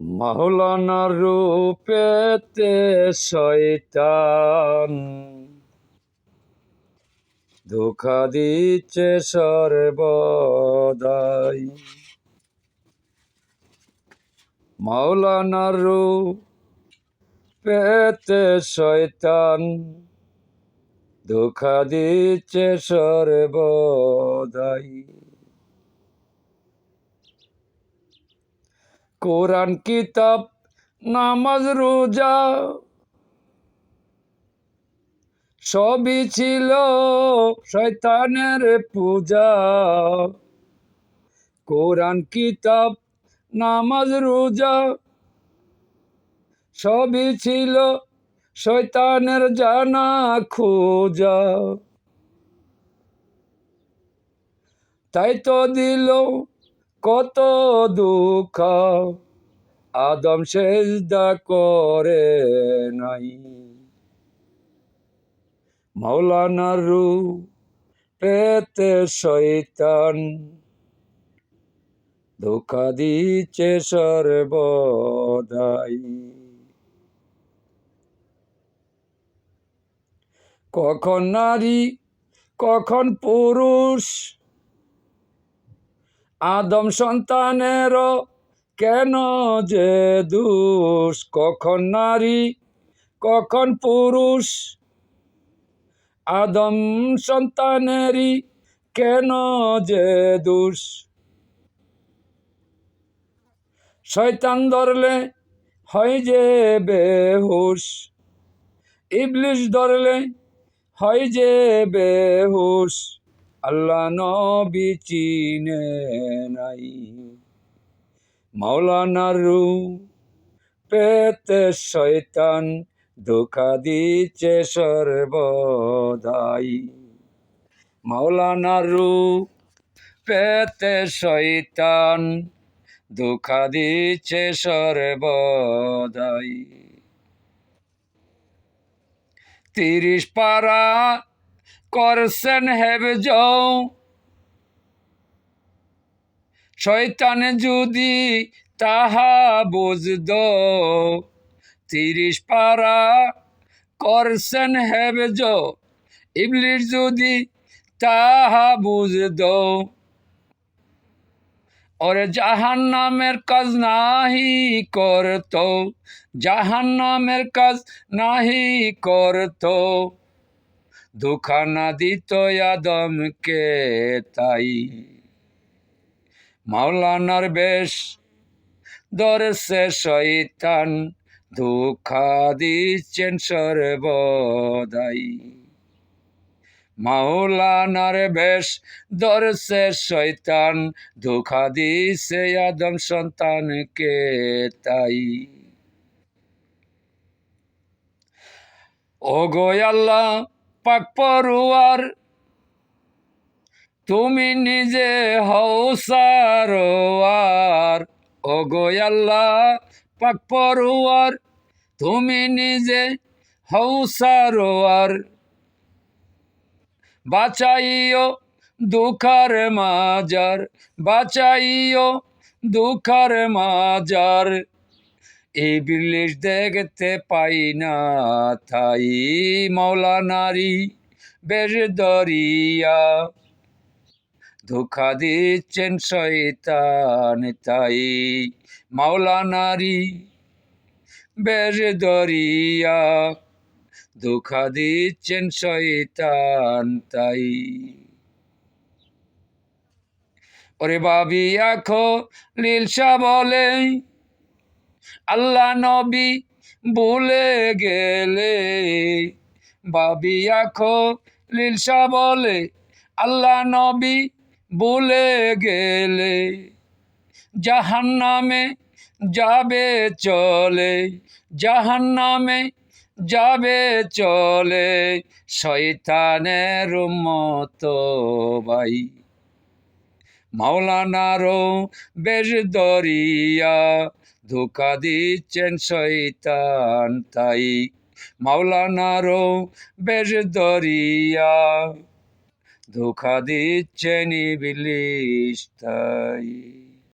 মাওলানা রূপেতে শয়তান। ধোকা দিচ্ছে সর্বদাই। মাওলানার রূপেতে শয়তান ধোকা দিচ্ছে সর্বদাই। কোরআন কিতাব, নামাজ, রোজা সবই ছিল শয়তানের পূজা। কোরআন কিতাব, নামাজ, রোজা সবই ছিল শয়তানের জানা খোঁজা। তাই তো দিল কত দুঃখ আদম সেজদা করে নাই। মাওলানার রু পেতে শৈতান ধোকা দিচ্ছে সর্বদাই। কখন নারী, কখন পুরুষ আদম সন্তানের কেন যে দুষ? কখন নারী, কখন পুরুষ? আদম সন্তানেরই কেন যে দুষ? শয়তান ধরলে হয় যে বেহুশ। ইবলিশ ধরলে হয় যে বেহুশ। আল্লাহ নবী চিনে নাই। মাওলানার রু পেতে শয়তান, ধোকা দিচ্ছে সর্বদাই। মাওলানার রু পেতে শয়তান, ধোকা দিচ্ছে সর্বদাই। তিরিশ পারা করছেন হেবজ শয়তান যদি তাহা বুঝদ তিরিশ পারা করসেন করছেন হেবজ ইবলির যদি তাহা বুঝদ ওরে জাহান নামের কাজ নাহি করত জাহান নামের কাজ নাহি করত। দুখানা দিত আদমকে তাই। মাওলানার বেশ দরসে শৈতান দুঃখা দিচ্ছেন সর্বদাই। মাওলানার বেশ দরসে শৈতান ধোখা দিছে আদম সন্তানকে তাই। ও গো আল্লাহ পাক তুমি নিজে হও সারোয়ার। ও আল্লাহ, পাক তুমি নিজে হও সারোয়ার। বাঁচাইও দুঃখার মাজার, বাঁচাইও দুঃখার মাজার। এই বিলিশ দেখতে পাই না তাই মৌলা নারী বেশ দরিয়া। ধোকা দিচ্ছেন শয়তান তাই মাওলা নারী বেশ দরিয়া। ধোকা দিচ্ছেন শয়তান তাই। ওরে বাবি আখো লীলসা বলে আল্লাহ নবী ভুলে গেলে বাবি আখো লীলসা বলে আল্লাহ নবী ভুলে গেলে জাহান নামে যাবে চলে জাহান নামে যাবে চলে, শয়তানের মতো ভাই। মাওলানারও বেশ দরিয়া ধোকা দিচ্ছেন শৈতান তাই। মাওলানারও বেশ দরিয়া ধোকা দিচ্ছেন বিলিস তাই।